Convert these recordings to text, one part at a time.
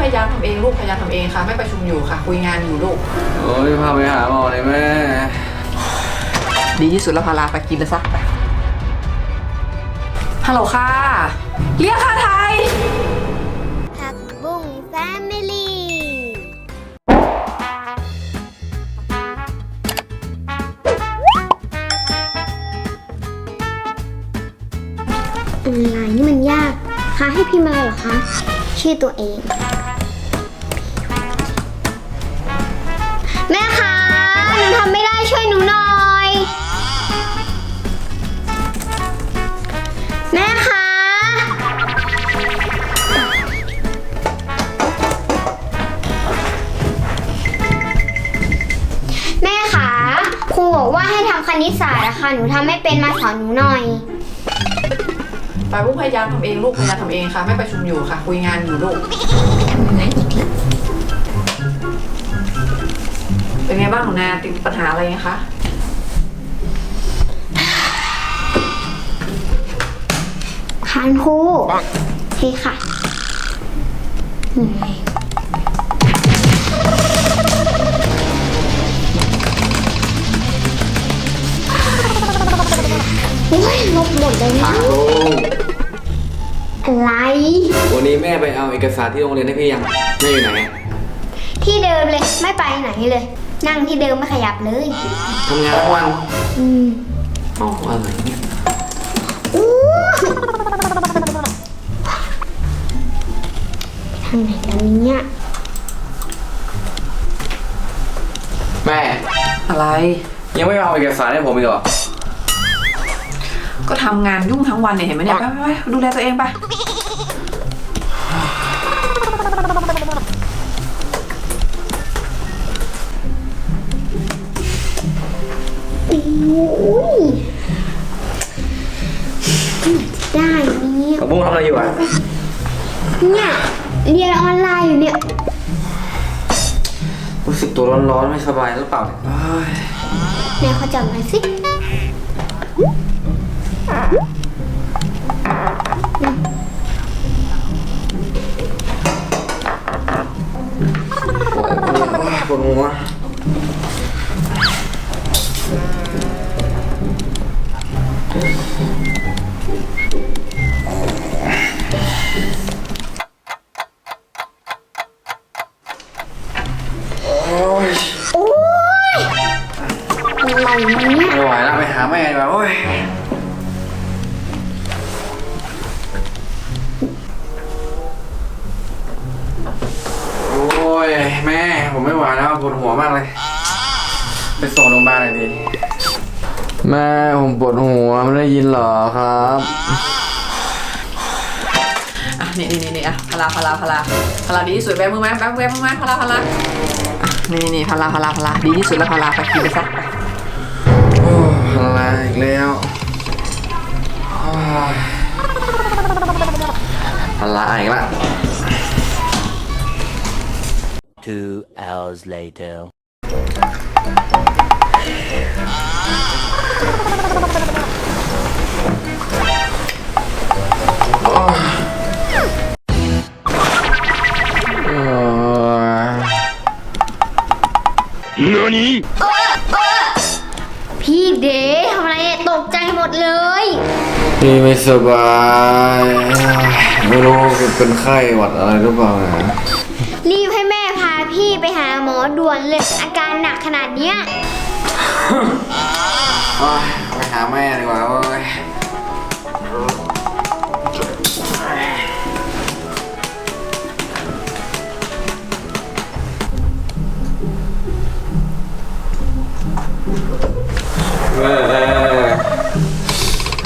พยายามทำเองลูกพยายามทำเองค่ะ ไม่ประชุมอยู่ค่ะ คุยงานอยู่ลูก โอ้ยพาไปหาหมอเลยแม่ ดีที่สุดแล้วพาราไปกินเลยซะไปฮัลโหลค่ะ เรียกค่ะไทย ผักบุ้งแฟมิลี่ อะไรนี่มันยาก คะให้พิมพ์อะไรเหรอคะ ชื่อตัวเอง ค่ะ หนูทำไม่เป็นมาสอนหนูหน่อยไปลูกพยายามทำเองลูกพยายามทำเองค่ะ ไม่ประชุมอยู่ค่ะ คุยงานอยู่ลูก เป็นไงบ้างของนาติดปัญหาอะไรไหมคะ คานครูโอเคค่ะอืม โอ้ยลบหมดเลยนะโอ้อะไร วันนี้แม่ไปเอาเอกสารที่โรงเรียนให้พี่ยังแม่อยู่ไหนที่เดิมเลยไม่ไปไหนเลย นั่งที่เดิมไม่ขยับเลย ทำงานทั้งวันอืมเอ้าอะไรเนี่ยอู้ทางไหนกันเนี่ย แม่ อะไร ยังไม่เอาเอกสารให้ผมอีกเหรอ ก็ทำงานยุ่งทั้งวันเนี่ยเห็นไหมเนี่ยไปไปไปดูแลตัวเองไปอุ้ยได้เนี่ยผักบุ้งทำอะไรอยู่อะเนี่ย เรียนออนไลน์อยู่เนี่ย รู้สึกตัวร้อนๆไม่สบายหรือเปล่าเนี่ยเอ้ย แม่เขาจับหน่อยสิ ปวดหัวโอ้ยโอ้ยอะไรเนี่ยไม่ไหวแล้วไปหาแม่ดีกว่าโอ้ย แม่ ผมไม่ไหวแล้วปวดหัวมากเลย ไปส่งโรงพยาบาลหน่อยดิแม่ผมปวดหัวไม่ได้ยินหรอครับอะนี่นี่นี่นี่อะพาราพาราพาราพาราดีที่สุดแบมือมาแบมือมือมาพาราพาราอะนี่นี่พาราพาราพาราดีที่สุดแล้วพาราไปกินเลยซะไปโอ้อะไรอีกแล้วโอ้ยอะไรอีกละ Two hours later. โอ้ยพี่เด๋ทำอะไรเนี่ยตกใจหมดเลย พี่ไม่สบาย ไม่รู้เป็นไข้หวัดอะไรหรือเปล่านะ ไปหาหมอด่วนเลย อาการหนักขนาดเนี้ยโอ้ยไปหาแม่ดีกว่าโอ้ยแม่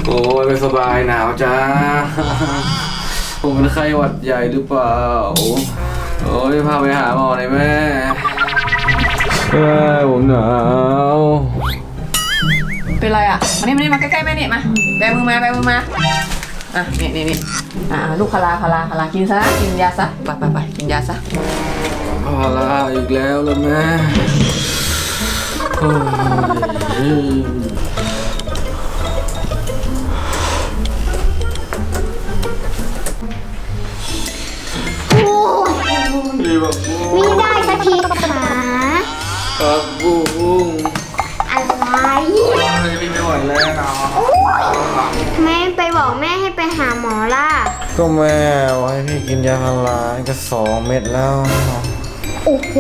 โอ้ยไม่สบายหนาวจ้าผมเป็นไข้หวัดใหญ่หรือเปล่า โอ้ยพาไปหาหมอหน่อยแม่แม่ผมหนาวเป็นไรอะมานี่มานี่มาใกล้ๆแม่นี่มาแบมือมาแบมือมาอะนี่นี่นี่อะลูกพาราพาราพารากินซะกินยาซะไปไปไปกินยาซะพาลาอีกแล้วล่ะแม่โอ้ย ไม่ได้สักทีขาผักบุ้งอะไรเฮ้พี่ไม่ไหวแล้วนะแม่ไปบอกแม่ให้ไปหาหมอล่ะ ก็แม่ว่าให้พี่กินยาพาราก็สองเม็ดแล้ว โอ้โห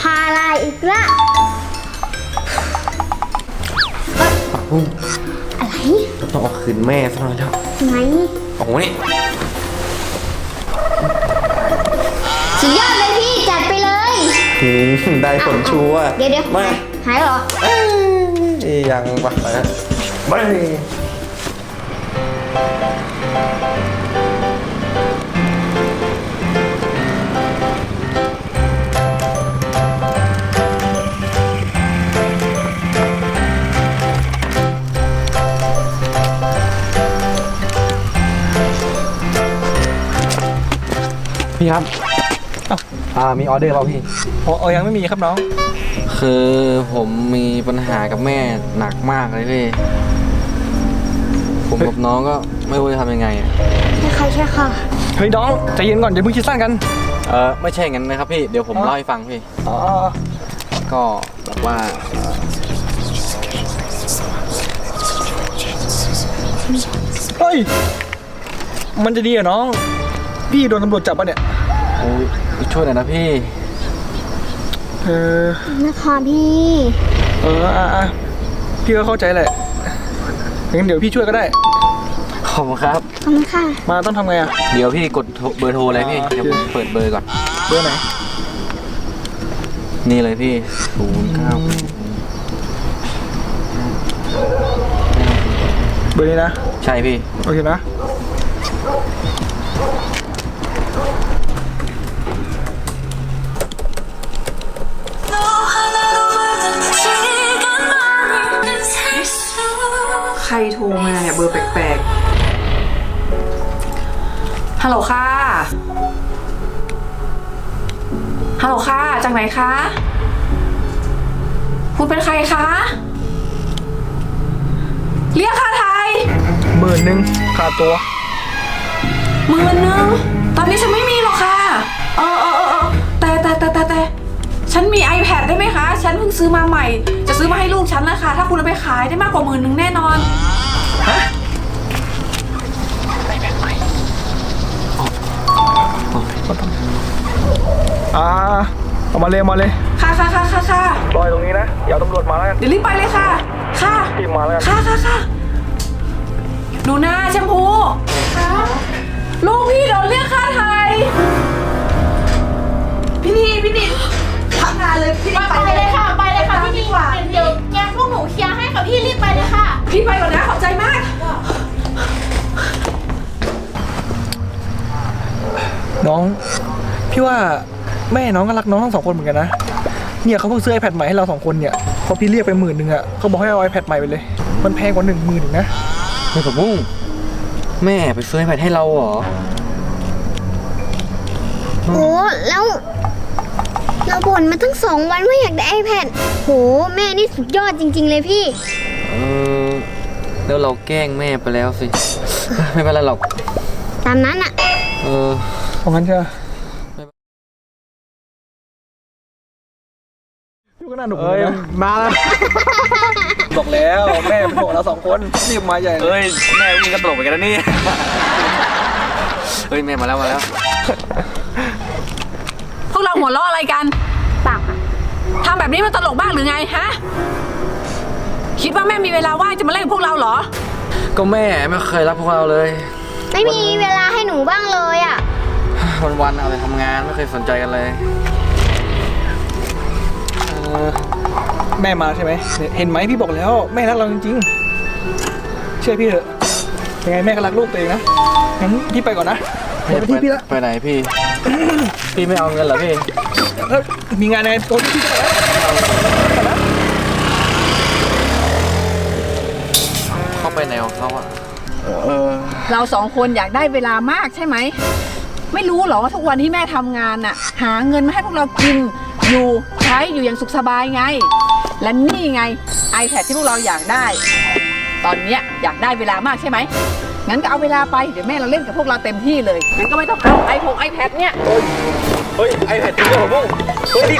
พาลาอีกละผักบุ้งอะไรก็ต้องเอาคืนแม่ซะหน่อยเถอะไหนโอ้โหนี่สุดยอดเลยพี่จัดไปเลย อืมได้ผลชัวร์เดี๋ยวเดี๋ยวมาหายเหรอเอ้ยยังปะนะไม่พี่ครับ อ่ามีออเดอร์เปล่าพี่โอ้เอายังไม่มีครับน้อง คือผมมีปัญหากับแม่หนักมากเลยพี่ ผมกับน้องก็ไม่รู้จะทำยังไงอะใช่ค่ะใช่ค่ะ เฮ้ยน้องใจเย็นก่อนอย่าเพิ่งคิดสั้นกัน เออไม่ใช่งั้นนะครับพี่ เดี๋ยวผมเล่าให้ฟังพี่ อ๋อก็แบบว่า เฮ้ย มันจะดีเหรอน้อง พี่โดนตำรวจจับปะเนี่ย โอ้ย ช่วยหน่อยนะพี่ เออ นะคะพี่เอออะอะพี่ก็เข้าใจแหละงั้นเดี๋ยวพี่ช่วยก็ได้ ขอบคุณครับ ขอบคุณค่ะ มาต้องทำไงอะ เดี๋ยวพี่กดโทรเบอร์โทรเลยพี่เดี๋ยวผมเปิดเบอร์ก่อน เบอร์ไหน นี่เลยพี่ศูนย์เก้าเบอร์นี้นะ ใช่พี่ โอเคนะ ใครโทรมาเนี่ยเบอร์แปลกๆ ฮัลโหลค่ะ ฮัลโหลค่ะ จากไหนคะ คุณเป็นใครคะ เรียกค่าไทยหมื่นหนึ่งค่าตัว หมื่นนึงตอนนี้ฉันไม่มีหรอกค่ะ เออเออเออเออแต่แต่แต่แต่แต่ ฉันมี iPad ได้ไหมคะ ฉันเพิ่งซื้อมาใหม่ จะซื้อมาให้ลูกฉันนะคะ ถ้าคุณเอาไปขายได้มากกว่าหมื่นนึงแน่นอนอ่าเอามาเลยเอามาเลยค่ะค่ะค่ะค่ะค่ะรอยตรงนี้นะเดี๋ยวตำรวจมาแล้วกัน เดี๋ยวรีบไปเลยค่ะ ค่ะ รีบมาแล้วกัน ค่ะค่ะค่ะหนูนาแชมพูลูกพี่โดนเรียกค่าไทยพี่นี่พี่นี่ ทำงานเลยพี่นี่ไปไปเลยค่ะ ไปเลยค่ะพี่นิวเดี๋ยวแกพวกหนูเคลียร์ให้ค่ะพี่รีบไปเลยค่ะ พี่ไปก่อนนะขอบใจมาก น้อง พี่ว่าแม่น้องก็รักน้องทั้งสองคนเหมือนกันนะ เนี่ยเขาเพิ่งซื้อ iPad ใหม่ให้เราสองคนเนี่ยพอพี่เรียกไปหมื่นหนึ่งอะเขาบอกให้เอา iPad ใหม่ไปเลย มันแพงกว่าหนึ่งหมื่นอีกนะไม่กับบุ้งแม่ไปซื้อไอแพดให้เราเหรอ โอ้แล้ว เราบ่นมาตั้งสองวันว่าอยากได้ iPad โห แม่นี่สุดยอดจริง ๆ เลยพี่ เออแล้วเราแกล้งแม่ไปแล้วสิ ไม่เป็นไรหรอก ตามนั้นอะเออ เพราะงั้นใช่ไหมพี่ก็น่าหนุกเลยนะมาแล้ว บอกแล้วแม่เป็นห่วงเราสองคนรีบมาใหญ่เลย เอ้ย แม่วิ่งก็ตลกเหมือนกันนะนี่ เฮ้ย แม่มาแล้วมาแล้วพ วกเราหัวเราะอะไรกันปากอะทำแบบนี้มันตลกบ้างหรือไงฮะ คิดว่าแม่มีเวลาว่างจะมาเล่นกับพวกเราเหรอ ก็แม่ไม่เคยรับพวกเราเลย ไม่มีเวลาให้หนูบ้างเลยอะวันๆเอาแต่ทำงานไม่เคยสนใจกันเลยเออแม่มาใช่ไหมเนี่ยเห็นไหมพี่บอกแล้วแม่รักเราจริงๆ เชื่อพี่เถอะยังไงแม่ก็รักลูกตัวเองนะงั้นพี่ไปก่อนนะเดี๋ยวไปที่พี่ละ ไปไหนพี่ พี่ไม่เอาเงินเหรอพี่เอ้ยมีงานยังไงโทรที่พี่ก็ได้เข้าไปไหนของเขาอะเราสองคนอยากได้เวลามากใช่ไหม ไม่รู้เหรอว่าทุกวันที่แม่ทำงานน่ะ หาเงินมาให้พวกเรากิน อยู่ใช้อยู่อย่างสุขสบายไง และนี่ไง iPad ที่พวกเราอยากได้ ตอนเนี้ยอยากได้เวลามากใช่ไหม งั้นก็เอาเวลาไป เดี๋ยวแม่เราเล่นกับพวกเราเต็มที่เลยงั้นก็ไม่ต้องเอาไอพงไอแพดเนี่ย เฮ้ยไอแพดจริงเหรอพวกเฮ้ยพี่